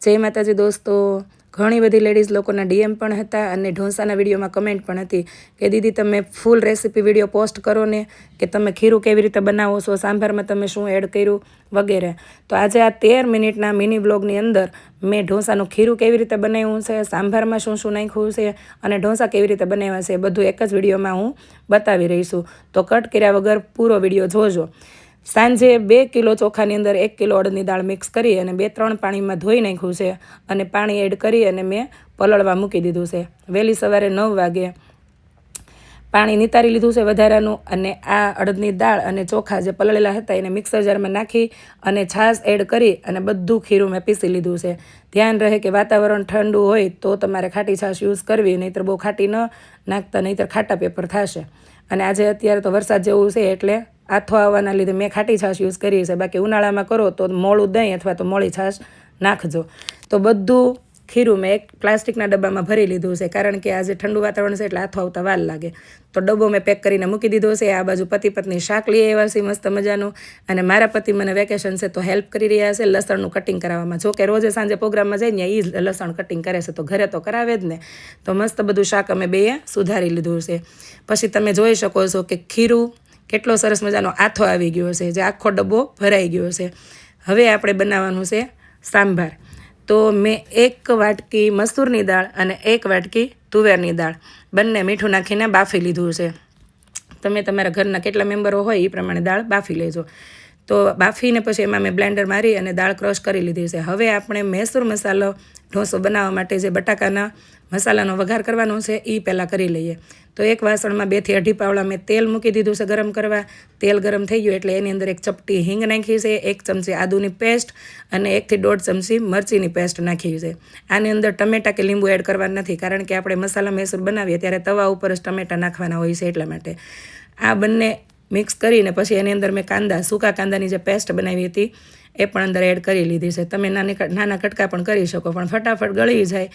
જય માતાજી દોસ્તો. ઘણી બધી લેડીઝ લોકોના ડીએમ પણ હતા અને ઢોસાના વિડીયોમાં કમેન્ટ પણ હતી કે દીદી તમે ફૂલ રેસીપી વીડિયો પોસ્ટ કરો ને કે તમે ખીરું કેવી રીતે બનાવો છો, સાંભારમાં તમે શું એડ કર્યું વગેરે. તો આજે આ તેર મિનિટના મિની બ્લોગની અંદર મેં ઢોસાનું ખીરું કેવી રીતે બનાવ્યું છે, સાંભારમાં શું શું નાખ્યું છે અને ઢોંસા કેવી રીતે બનાવ્યા છે બધું એક જ વિડીયોમાં હું બતાવી રહી છું. તો કટ કર્યા વગર પૂરો વીડિયો જોજો. સાંજે બે કિલો ચોખાની અંદર એક કિલો અડદની દાળ મિક્સ કરી અને બે ત્રણ પાણીમાં ધોઈ નાખ્યું છે અને પાણી એડ કરી અને મેં પલળવા મૂકી દીધું છે. વહેલી સવારે નવ વાગે પાણી નિતારી લીધું છે વધારાનું અને આ અડદની દાળ અને ચોખા જે પલળેલા હતા એને મિક્સર જારમાં નાખી અને છાશ એડ કરી અને બધું ખીરું મેં પીસી લીધું છે. ધ્યાન રહે કે વાતાવરણ ઠંડુ હોય તો તમારે ખાટી છાશ યુઝ કરવી નહીંતર બહુ ખાટી ન નાખતા નહીંતર ખાટા પેપર થશે. અને આજે અત્યારે તો વરસાદ જેવું છે એટલે આથો આવવાના લીધે મેં ખાટી છાશ યુઝ કરી છે. બાકી ઉનાળામાં કરો તો મોળું દહીં અથવા તો મોળી છાશ નાખજો. તો બધું ખીરું મેં એક પ્લાસ્ટિકના ડબ્બામાં ભરી લીધું છે. કારણ કે આજે ઠંડુ વાતાવરણ છે એટલે હાથો આવતા વાર લાગે. તો ડબ્બો મેં પેક કરીને મૂકી દીધો છે. આ બાજુ પતિ પત્ની શાક લઈ આવ્યા છે મસ્ત મજાનું. અને મારા પતિ મને વેકેશન છે તો હેલ્પ કરી રહ્યા છે લસણનું કટિંગ કરાવવામાં. જો કે રોજે સાંજે પ્રોગ્રામમાં જઈને એ લસણ કટિંગ કરે છે. તો ઘરે તો કરાવે જ ને. તો મસ્ત બધું શાક અમે બેએ સુધારી લીધું છે. પછી તમે જોઈ શકો છો કે ખીરું કેટલો સરસ મજાનો આથો આવી ગયો છે જે આખો ડબ્બો ભરાઈ ગયો છે હવે આપણે બનાવવાનું છે સાંભાર. તો મેં એક વાટકી મસૂરની દાળ અને એક વાટકી તુવેરની દાળ. બંને મીઠું નાખીને બાફી લીધું છે. તમે તમારા ઘરના કેટલા મેમ્બરો હોય એ પ્રમાણે દાળ બાફી લેજો. તો બાફીને પછી એમાં મેં બ્લેન્ડર મારી અને દાળ ક્રશ કરી લીધી છે. હવે આપણે મૈસૂર મસાલો ઢોસો બનાવવા માટે જે બટાકાના મસાલાનો વઘાર કરવાનો છે એ પહેલાં કરી લઈએ. તો એક વાસણમાં બેથી અઢી પાવડા મેં તેલ મૂકી દીધું છે ગરમ કરવા. તેલ ગરમ થઈ ગયું એટલે એની અંદર એક ચપટી હિંગ નાખી છે, એક ચમચી આદુની પેસ્ટ અને એકથી દોઢ ચમચી મરચીની પેસ્ટ નાખી છે. આની અંદર ટમેટા કે લીંબુ એડ કરવા નથી કારણ કે આપણે મસાલા મૈસૂર બનાવીએ ત્યારે તવા ઉપર જ ટમેટા નાખવાના હોય છે એટલા માટે. આ બંને મિક્સ કરીને પછી એની અંદર મેં કાંદા, સૂકા કાંદાની જે પેસ્ટ બનાવી હતી, એ પણ અંદર એડ કરી લીધી છે. તમે નાની નાના કટકા પણ કરી શકો, પણ ફટાફટ ગળી જાય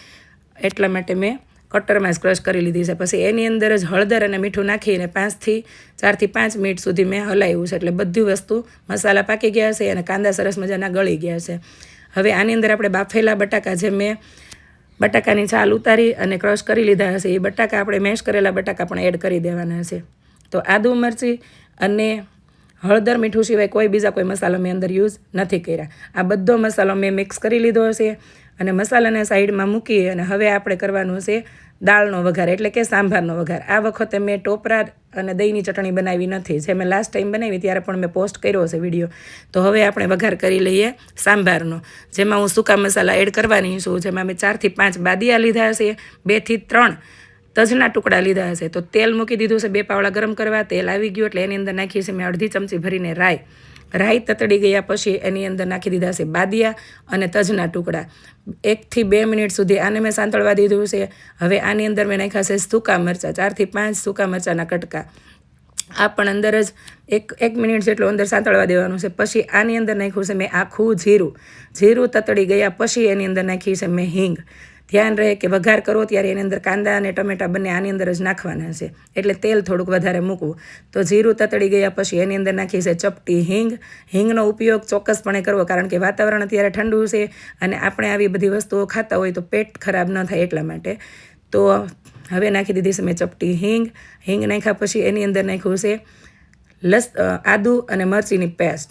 એટલા માટે મેં કટરમાં જ ક્રશ કરી લીધી છે. પછી એની અંદર જ હળદર અને મીઠું નાખીને પાંચથી, ચારથી પાંચ મિનિટ સુધી મેં હલાવ્યું છે. એટલે બધી વસ્તુ મસાલા પાકી ગયા છે અને કાંદા સરસ મજાના ગળી ગયા છે. હવે આની અંદર આપણે બાફેલા બટાકા જે મેં બટાકાની છાલ ઉતારી અને ક્રશ કરી લીધા હશે, એ બટાકા આપણે મેશ કરેલા બટાકા પણ એડ કરી દેવાના છે. તો આદુ મરચી અને હળદર મીઠું સિવાય કોઈ બીજા કોઈ મસાલા મેં અંદર યુઝ નથી કર્યા. આ બધો મસાલો મેં મિક્સ કરી લીધો હશે અને મસાલાને સાઈડમાં મૂકી અને હવે આપણે કરવાનું છે દાળનો વઘાર એટલે કે સાંભારનો વઘાર. આ વખતે મેં ટોપરા અને દહીંની ચટણી બનાવી નથી. જે મેં લાસ્ટ ટાઈમ બનાવી ત્યારે પણ મેં પોસ્ટ કર્યો છે વીડિયો તો હવે આપણે વઘાર કરી લઈએ સાંભારનો. જેમાં હું સૂકા મસાલા એડ કરવાની છું. જેમાં મેં ચારથી પાંચ બાદિયા લીધા છે બેથી ત્રણ. તજના ટુકડા લીધા હશે. તો તેલ મૂકી દીધું છે, બે પાવડા ગરમ કરવા, તેલ આવી ગયું એટલે એની અંદર નાખી છે મેં અડધી ચમચી ભરીને રાઈ. રાઈ તતડી ગયા પછી એની અંદર નાખી દીધા છે બાદિયા અને તજના ટુકડા. એકથી બે મિનિટ સુધી આને મેં સાંતળવા દીધું છે. હવે આની અંદર મેં નાખ્યા છે સૂકા મરચાં, ચારથી પાંચ સૂકા મરચાંના કટકા. આ પણ અંદર જ એક એક મિનિટ જેટલું અંદર સાંતળવા દેવાનું છે. પછી આની અંદર નાખ્યું છે મેં આખું જીરું. જીરું તતડી ગયા પછી એની અંદર નાખી છે મેં હિંગ. ધ્યાન રહે કે વઘાર કરો ત્યારે એની અંદર કાંદા અને ટમેટા બંને આની અંદર જ નાખવાના છે. એટલે તેલ થોડુંક વધારે મૂકવું. તો જીરું તતડી ગયા પછી એની અંદર નાખી છે ચપટી હિંગ. હિંગનો ઉપયોગ ચોક્કસપણે કરવો, કારણ કે વાતાવરણ અત્યારે ઠંડુ છે અને આપણે આવી બધી વસ્તુઓ ખાતા હોય તો પેટ ખરાબ ન થાય એટલા માટે. તો હવે નાખી દીધી છે મેં ચપટી હિંગ. હિંગ નાખ્યા પછી એની અંદર નાખ્યું છે લસ, આદુ અને મરચીની પેસ્ટ.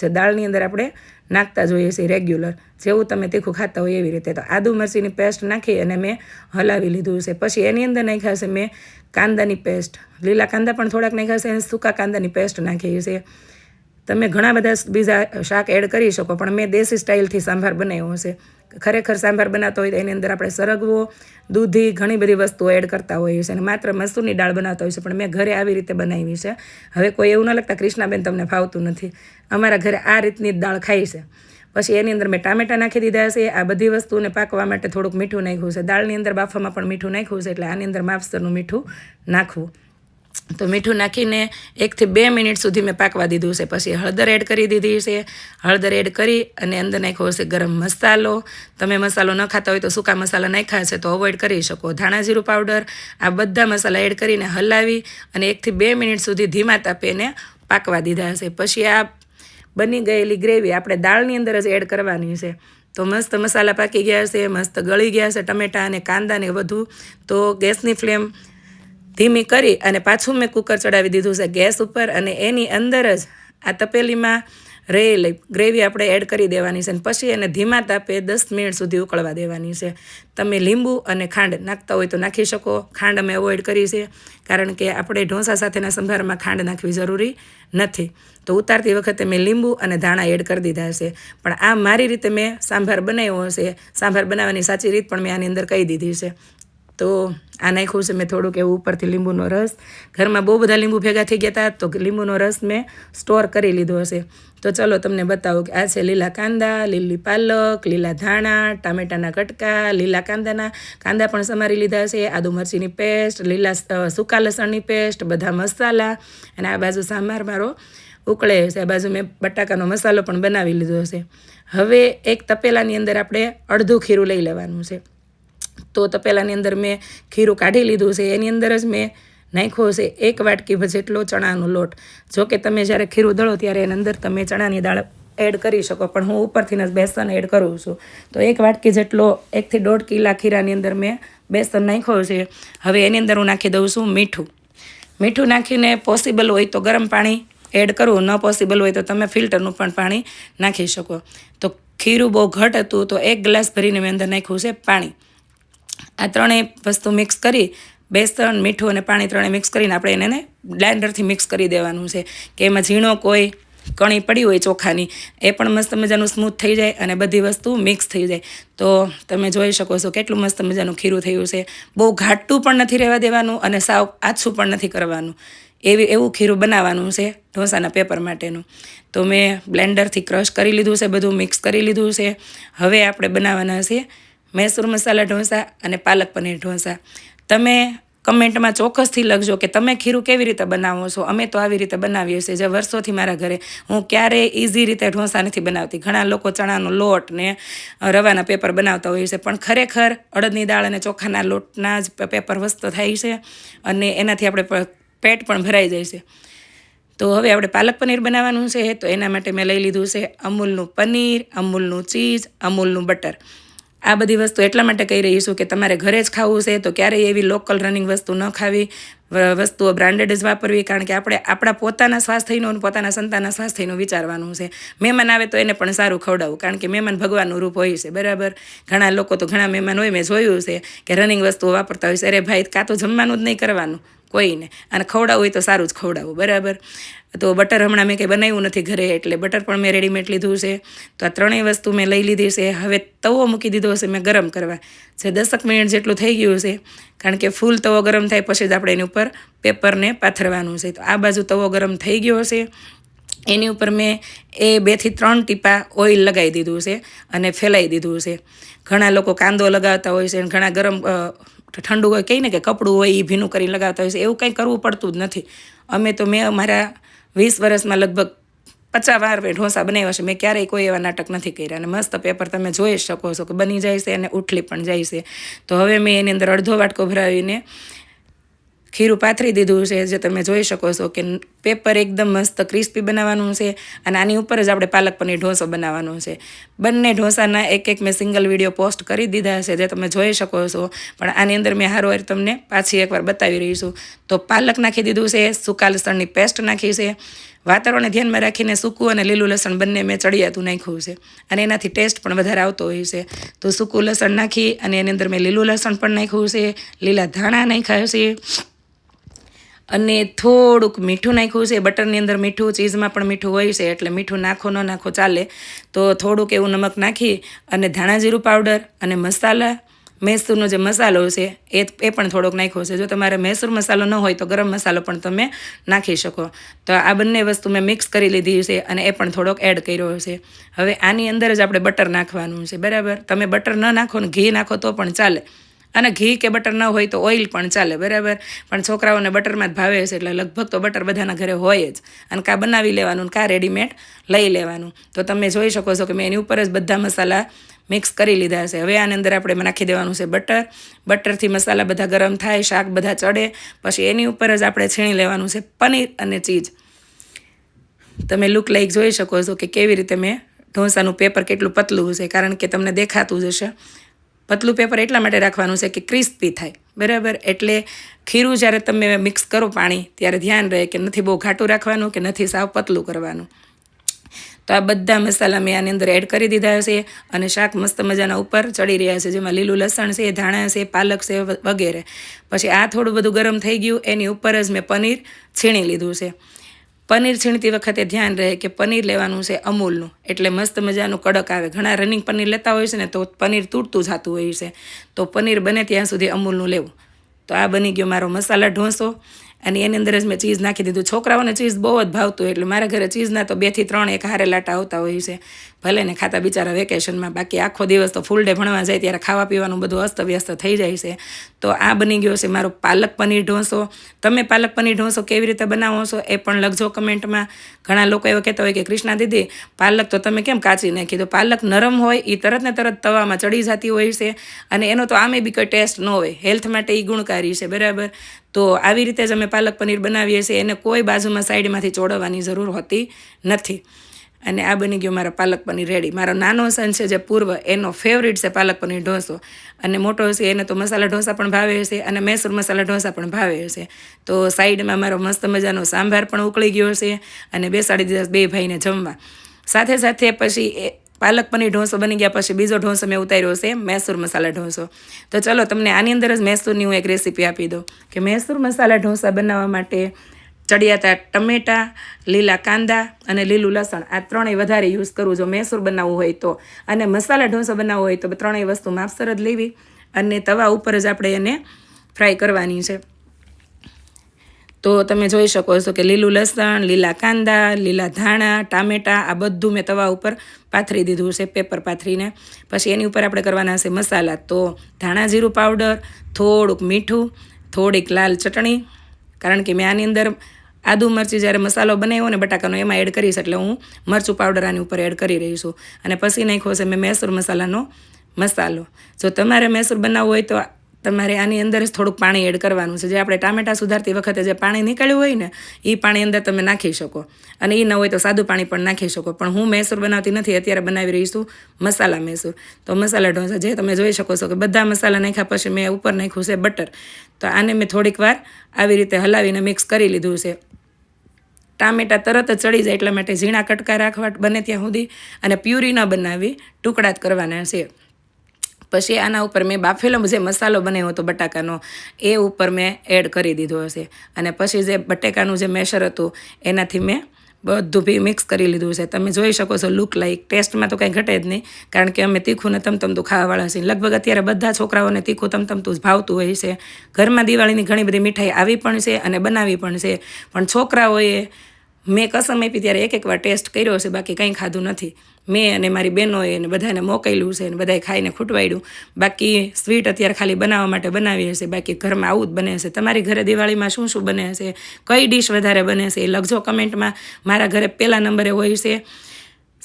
જે દાળની અંદર આપણે નાખતા જોઈએ છીએ રેગ્યુલર જેવું તમે તીખું ખાતા હોય એવી રીતે. તો આદુ મરચીની પેસ્ટ નાખી અને મેં હલાવી લીધું છે. પછી એની અંદર નાખ્યા છે મેં કાંદાની પેસ્ટ લીલા કાંદા પણ થોડાક નાખ્યા છે અને સૂકા કાંદાની પેસ્ટ નાખી છે. તમે ઘણા બધા બીજા શાક એડ કરી શકો, પણ મેં દેશી સ્ટાઇલથી સાંભાર બનાવ્યો હશે. ખરેખર સાંભાર બનાવતો હોય તો એની અંદર આપણે સરગવો, દૂધી, ઘણી બધી વસ્તુઓ એડ કરતા હોઈએ છીએ અને માત્ર મસૂરની દાળ બનાવતા હોય છે પણ મેં ઘરે આવી રીતે બનાવી છે. હવે કોઈ એવું ન લગતા કૃષ્ણાબેન તમને ફાવતું નથી. અમારા ઘરે આ રીતની દાળ ખાઈ છે. પછી એની અંદર મેં ટામેટા નાખી દીધા છે, આ બધી વસ્તુને પાકવા માટે થોડુંક મીઠું નાખ્યું છે. દાળની અંદર બાફામાં પણ મીઠું નાખ્યું છે, એટલે આની અંદર માપસરનું મીઠું નાખવું. તો મીઠું નાખીને એકથી બે મિનિટ સુધી મેં પાકવા દીધું છે. પછી હળદર એડ કરી દીધી છે. હળદર એડ કરી અને અંદર નાખ્યો હશે ગરમ મસાલો. તમે મસાલો ન ખાતા હોય તો સૂકા મસાલા નાખ્યા છે તો અવોઇડ કરી શકો. ધાણા જીરું પાવડર આ બધા મસાલા એડ કરીને હલાવી અને એકથી બે મિનિટ સુધી ધીમા તાપે એને પાકવા દીધા છે. પછી આ બની ગયેલી ગ્રેવી આપણે દાળની અંદર જ એડ કરવાની છે. તો મસ્ત મસાલા પાકી ગયા છે, મસ્ત ગળી ગયા છે ટમેટાં અને કાંદા ને બધું. તો ગેસની ફ્લેમ ધીમી કરી અને પાછું મેં કુકર ચડાવી દીધું છે ગેસ ઉપર અને એની અંદર જ આ તપેલીમાં રહેલી ગ્રેવી આપણે એડ કરી દેવાની છે અને પછી એને ધીમા તાપે દસ મિનિટ સુધી ઉકળવા દેવાની છે. તમે લીંબુ અને ખાંડ નાખતા હોય તો નાખી શકો. ખાંડ અમે અવોઇડ કરી છે કારણ કે આપણે ઢોસા સાથેના સંભારમાં ખાંડ નાખવી જરૂરી નથી. તો ઉતારતી વખતે મેં લીંબુ અને ધાણા એડ કરી દીધા છે. પણ આ મારી રીતે મેં સાંભાર બનાવ્યો હશે સાંભાર બનાવવાની સાચી રીત પણ મેં આની અંદર કહી દીધી છે. તો આ નાખ્યું છે, મેં થોડુંક એવું ઉપરથી લીંબુનો રસ. ઘરમાં બહુ બધા લીંબુ ભેગા થઈ ગયા હતા તો લીંબુનો રસ મેં સ્ટોર કરી લીધો હશે. તો ચલો તમને બતાવું કે આ છે લીલા કાંદા, લીલી પાલક, લીલા ધાણા, ટામેટાના કટકા, લીલા કાંદાના. કાંદા પણ સમારી લીધા છે આદુ મરચીની પેસ્ટ, લીલા સૂકા લસણની પેસ્ટ, બધા મસાલા. અને આ બાજુ સાંભાર મારો ઉકળે છે, આ બાજુ મેં બટાકાનો મસાલો પણ બનાવી લીધો છે હવે એક તપેલાની અંદર આપણે અડધું ખીરું લઈ લેવાનું છે. તો તપેલાની અંદર મેં ખીરું કાઢી લીધું છે, એની અંદર જ મેં નાખ્યો છે એક વાટકી જેટલો ચણાનો લોટ. જો કે તમે જ્યારે ખીરું દળો ત્યારે એની અંદર તમે ચણાની દાળ એડ કરી શકો, પણ હું ઉપરથી જ બેસન એડ કરું છું. તો એક વાટકી જેટલો, એકથી દોઢ કિલા ખીરાની અંદર મેં બેસન નાખ્યો છે. હવે એની અંદર હું નાખી દઉં છું મીઠું. મીઠું નાખીને પોસિબલ હોય તો ગરમ પાણી એડ કરવું ન પોસિબલ હોય તો તમે ફિલ્ટરનું પણ પાણી નાખી શકો. તો ખીરું બહુ ઘટ હતું તો એક ગ્લાસ ભરીને મેં અંદર નાખ્યું છે પાણી. આ ત્રણેય વસ્તુ મિક્સ કરી બેસન મીઠું અને પાણી ત્રણેય મિક્સ કરીને આપણે એને બ્લેન્ડરથી મિક્સ કરી દેવાનું છે. કે એમાં ઝીણો કોઈ કણી પડી હોય ચોખાની, એ પણ મસ્ત મજાનું સ્મૂથ થઈ જાય અને બધી વસ્તુ મિક્સ થઈ જાય. તો તમે જોઈ શકો છો કેટલું મસ્ત મજાનું ખીરું થયું છે. બહુ ઘાટું પણ નથી રહેવા દેવાનું અને સાવ આછું પણ નથી કરવાનું. એવી, એવું ખીરું બનાવવાનું છે ઢોસાના પેપર માટેનું. તો મેં બ્લેન્ડરથી ક્રશ કરી લીધું છે, બધું મિક્સ કરી લીધું છે. હવે આપણે બનાવવાના છે મૈસૂર મસાલા ઢોંસા અને પાલક પનીર ઢોંસા. તમે કમેન્ટમાં ચોક્કસથી લખજો કે તમે ખીરું કેવી રીતે બનાવો છો? અમે તો આવી રીતે બનાવીએ છીએ, જે વર્ષોથી મારા ઘરે હું ક્યારેય ઇઝી રીતે ઢોંસા નથી બનાવતી. ઘણા લોકો ચણાનો લોટ ને રવાના પેપર બનાવતા હોય છે, પણ ખરેખર અડદની દાળ અને ચોખાના લોટના જ પેપર વસ્તુ થાય છે અને એનાથી આપણે પેટ પણ ભરાઈ જાય છે. તો હવે આપણે પાલક પનીર બનાવવાનું છે, તો એના માટે મેં લઈ લીધું છે અમૂલનું પનીર, અમૂલનું ચીઝ, અમૂલનું બટર. આ બધી વસ્તુ એટલા માટે કહી રહી છું કે તમારે ઘરે જ ખાવું છે, તો ક્યારેય એવી લોકલ રનિંગ વસ્તુ ન ખાવી. વસ્તુઓ બ્રાન્ડેડ જ વાપરવી, કારણ કે આપણે, આપણા પોતાના સ્વાસ્થ્યનું અને પોતાના સંતાનના સ્વાસ્થ્યનું વિચારવાનું છે. મહેમાન આવે તો એને પણ સારું ખવડાવવું કારણ કે મહેમાન ભગવાનનું રૂપ હોય છે, બરાબર? ઘણા લોકો તો ઘણા મહેમાન હોય, મેં જોયું છે કે રનિંગ વસ્તુઓ વાપરતા હોય છે. અરે ભાઈ, કાં તો જમવાનું જ નહીં કરવાનું. કોઈને. અને ખવડાવવું હોય તો સારું જ ખવડાવવું બરાબર? તો બટર હમણાં મેં કંઈ બનાવ્યું નથી ઘરે, એટલે બટર પણ મેં રેડીમેડ લીધું છે. તો આ ત્રણેય વસ્તુ મેં લઈ લીધી છે. હવે તવો મૂકી દીધો છે મેં ગરમ કરવા. જે દસક મિનિટ જેટલું થઈ ગયું છે, કારણ કે ફૂલ તવો ગરમ થાય પછી જ આપણે એની ઉપર પેપરને પાથરવાનું છે. તો આ બાજુ તવો ગરમ થઈ ગયો છે. એની ઉપર મેં એ બેથી ત્રણ ટીપા ઓઇલ લગાવી દીધું છે અને ફેલાઈ દીધું છે. ઘણા લોકો કાંદો લગાવતા હોય છે અને ઘણા ગરમ ઠંડુ હોય કહીને કે કપડું હોય એ ભીનું કરીને લગાવતા હોય છે. એવું કંઈ કરવું પડતું જ નથી. અમે તો મેં અમારા વીસ વર્ષમાં લગભગ પચાસ વાર ઢોસા બનાવ્યા છે. મેં ક્યારેય કોઈ એવા નાટક નથી કર્યા. અને મસ્ત પેપર તમે જોઈ શકો છો કે બની જાય છે અને ઉઠલી પણ જાય છે. તો હવે મેં એની અંદર અડધો વાટકો ભરાવીને ખીરું પાથરી દીધું છે, જે તમે જોઈ શકો છો કે પેપર એકદમ મસ્ત ક્રિસ્પી બનાવવાનું છે અને આની ઉપર જ આપણે પાલક પનીર ઢોસો બનાવવાનો છે. બંને ઢોસાના એક એક મેં સિંગલ વીડિયો પોસ્ટ કરી દીધા છે, જે તમે જોઈ શકો છો. પણ આની અંદર મેં હારો તમને પાછી એકવાર બતાવી રહી છું. તો પાલક નાખી દીધું છે સૂકા લસણની પેસ્ટ નાખી છે. વાતાવરણને ધ્યાનમાં રાખીને સૂકું અને લીલું લસણ બંને મેં ચડિયાતું નાખ્યું છે. અને એનાથી ટેસ્ટ પણ વધારે આવતો હોય છે. તો સૂકું લસણ નાખી અને એની અંદર મેં લીલું લસણ પણ નાખ્યું છે, લીલા ધાણા નાખ્યા છે. અને થોડુંક મીઠું નાખ્યું છે, બટરની અંદર મીઠું, ચીઝમાં પણ મીઠું હોય છે, એટલે મીઠું નાખો, ન નાખો ચાલે. તો થોડુંક એવું નમક નાખી અને ધાણા જીરું પાવડર અને મસાલા, મૈસૂરનો જે મસાલો છે, એ એ પણ થોડોક નાખ્યો છે. જો તમારે મૈસૂર મસાલો ન હોય તો ગરમ મસાલો પણ તમે નાખી શકો. તો આ બંને વસ્તુ મેં મિક્સ કરી લીધી છે અને એ પણ થોડોક એડ કર્યો છે. હવે આની અંદર જ આપણે બટર નાખવાનું છે, બરાબર? તમે બટર ન નાખો ને ઘી નાખો તો પણ ચાલે. અને ઘી કે બટર ન હોય તો ઓઇલ પણ ચાલે, બરાબર? પણ છોકરાઓને બટરમાં જ ભાવે છે એટલે લગભગ તો બટર બધાના ઘરે હોય જ. અને કાં બનાવી લેવાનું, કાં રેડીમેડ લઈ લેવાનું. તો તમે જોઈ શકો છો કે મેં એની ઉપર જ બધા મસાલા મિક્સ કરી લીધા છે. હવે આની અંદર આપણે નાખી દેવાનું છે બટર. બટરથી મસાલા બધા ગરમ થાય, શાક બધા ચડે. પછી એની ઉપર જ આપણે છીણી લેવાનું છે પનીર અને ચીઝ. તમે લુક લાઈક જોઈ શકો છો કે કેવી રીતે મેં ઢોસાનું પેપર કેટલું પતલું છે કારણ કે તમને દેખાતું જ હશે. પતલું પેપર એટલા માટે રાખવાનું છે કે ક્રિસ્પી થાય. બરાબર? એટલે ખીરું જ્યારે તમે મિક્સ કરો પાણી, ત્યારે ધ્યાન રહે કે નથી બહુ ઘાટું રાખવાનું કે નથી સાવ પતલું કરવાનું. તો આ બધા મસાલા મેં આની અંદર એડ કરી દીધા છે અને શાક મસ્ત મજાના ઉપર ચડી રહ્યા છે, જેમાં લીલું લસણ છે, ધાણા છે, પાલક છે, વગેરે. પછી આ થોડું બધું ગરમ થઈ ગયું, એની ઉપર જ મેં પનીર છીણી લીધું છે. પનીર છીણતી વખતે ધ્યાન રહે કે પનીર લેવાનું છે અમૂલનું. એટલે મસ્ત મજાનું કડક આવે. ઘણા રનિંગ પનીર લેતા હોય છે ને તો પનીર તૂટતું જતું હોય છે. તો પનીર બને ત્યાં સુધી અમૂલનું લેવું. તો આ બની ગયો મારો મસાલા ઢોસો. અને એની અંદર જ મેં ચીઝ નાખી દીધું. છોકરાઓને ચીઝ બહુ જ ભાવતું એટલે મારા ઘરે ચીઝના તો બેથી ત્રણ એક હારે લાટા આવતા હોય છે. ભલે ને ખાતા બિચારા વેકેશનમાં. બાકી આખો દિવસ તો ફૂલ ડે ભણવા જાય ત્યારે ખાવા પીવાનું બધું અસ્તવ્યસ્ત થઈ જાય છે. તો આ બની ગયો છે મારો પાલક પનીર ઢોસો. તમે પાલક પનીર ઢોસો કેવી રીતે બનાવો છો એ પણ લખજો કમેન્ટમાં. ઘણા લોકો એવા કહેતા હોય કે કૃષ્ણા દીદી, પાલક તો તમે કેમ કાચી નાખી? તો પાલક નરમ હોય એ તરત ને તરત તવામાં ચડી જતી હોય છે. અને એનો તો આમે બી કોઈ ટેસ્ટ ન હોય. હેલ્થ માટે એ ગુણકારી છે, બરાબર? તો આવી રીતે જ અમે પાલક પનીર બનાવીએ છીએ. એને કોઈ બાજુમાં સાઈડમાંથી ચોડવવાની જરૂર હોતી નથી. અને આ બની ગયો મારો પાલક પનીર રેડી મારો નાનો સન છે જે પૂર્વ, એનો ફેવરિટ છે પાલક પનીર ઢોસો. અને મોટો છે, એને તો મસાલા ઢોસા પણ ભાવે છે અને મૈસૂર મસાલા ઢોસા પણ ભાવે છે. તો સાઈડમાં મારો મસ્ત મજાનો સાંભાર પણ ઉકળી ગયો છે અને બેસાડી દીધા બે ભાઈને જમવા. સાથે સાથે પછી પાલક પનીર ઢોસો બની ગયા પછી બીજો ઢોસો મેં ઉતાર્યો છે, મૈસૂર મસાલા ઢોસો. તો ચલો તમને આની અંદર જ મૈસૂરની હું એક રેસીપી આપી દઉં. કે મૈસૂર મસાલા ઢોસા બનાવવા માટે ચડિયાતા ટમેટાં, લીલા કાંદા અને લીલું લસણ, આ ત્રણેય વધારે યુઝ કરવું જો મૈસૂર બનાવવું હોય તો. અને મસાલા ઢોસો બનાવવો હોય તો ત્રણેય વસ્તુ માપસર જ લેવી અને તવા ઉપર જ આપણે એને ફ્રાય કરવાની છે. તો તમે જોઈ શકો છો કે લીલું લસણ, લીલા કાંદા, લીલા ધાણા, ટામેટાં, આ બધું મેં તવા ઉપર પાથરી દીધું છે પેપર પાથરીને. પછી એની ઉપર આપણે કરવાના છે મસાલા. તો ધાણા જીરું પાવડર, થોડુંક મીઠું, થોડીક લાલ ચટણી. કારણ કે મેં આની અંદર આદુ મરચી જ્યારે મસાલો બનાવ્યો ને બટાકાનો, એમાં એડ કરીશ એટલે હું મરચું પાવડર આની ઉપર એડ કરી રહી છું. અને પછી નાખ્યો છે મેં મૈસૂર મસાલાનો મસાલો. જો તમારે મૈસૂર બનાવવું હોય તો તમારે આની અંદર જ થોડુંક પાણી એડ કરવાનું છે. જે આપણે ટામેટા સુધારતી વખતે જે પાણી નીકળ્યું હોય ને એ પાણી અંદર તમે નાખી શકો. અને એ ન હોય તો સાદું પાણી પણ નાખી શકો. પણ હું મૈસૂર બનાવતી નથી, અત્યારે બનાવી રહી છું મસાલા મૈસૂર. તો મસાલા ઢોસા જે તમે જોઈ શકો છો કે બધા મસાલા નાખ્યા પછી મેં ઉપર નાખ્યું છે બટર. તો આને મેં થોડીક વાર આવી રીતે હલાવીને મિક્સ કરી લીધું છે. ટામેટા તરત જ ચડી જાય એટલા માટે ઝીણા કટકા રાખવા બને ત્યાં સુધી. અને પ્યુરી ન બનાવી ટુકડા જ કરવાના છે. પછી આના ઉપર મેં બાફેલો જે મસાલો બનાવ્યો હતો બટાકાનો, એ ઉપર મેં એડ કરી દીધો હશે. અને પછી જે બટેકાનું જે મેશર હતું, એનાથી મેં બધું બી મિક્સ કરી લીધું છે. તમે જોઈ શકો છો લુક લાઈક ટેસ્ટમાં તો કંઈ ઘટે જ નહીં, કારણ કે અમે તીખું ને તમતમતું ખાવાવાળા છીએ. લગભગ અત્યારે બધા છોકરાઓને તીખું તમતમતું જ ભાવતું હોય છે. ઘરમાં દિવાળીની ઘણી બધી મીઠાઈ આવી પણ છે અને બનાવી પણ છે. પણ છોકરાઓએ મેં કસમ આપી ત્યારે એક એક વાર ટેસ્ટ કર્યો છે બાકી કંઈ ખાધું નથી. મેં અને મારી બહેનોએ અને બધાને મોકલ્યું છે અને બધાએ ખાઈને ખૂટવાડ્યું. બાકી સ્વીટ અત્યારે ખાલી બનાવવા માટે બનાવીએ છીએ, બાકી ઘરમાં આવું જ બને છે. તમારી ઘરે દિવાળીમાં શું શું બને છે? કઈ ડિશ વધારે બને છે? એ લખજો કમેન્ટમાં મારા ઘરે પહેલા નંબરે હોય છે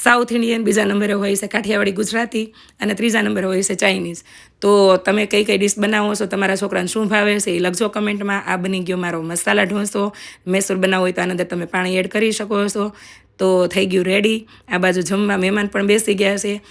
સાઉથ ઇન્ડિયન બીજા નંબરે હોય છે કાઠિયાવાડી ગુજરાતી અને ત્રીજા નંબરે હોય છે ચાઇનીઝ. તો તમે કઈ કઈ ડિશ બનાવો છો, તમારા છોકરાને શું ભાવે છે, એ લખજો કમેન્ટમાં. આ બની ગયો મારો મસાલા ઢોસો. મૈસૂર બનાવો હોય તો આના અંદર તમે પાણી એડ કરી શકો છો. તો થઈ ગયું રેડી આ બાજુ જમવા મહેમાન પણ બેસી ગયા છે.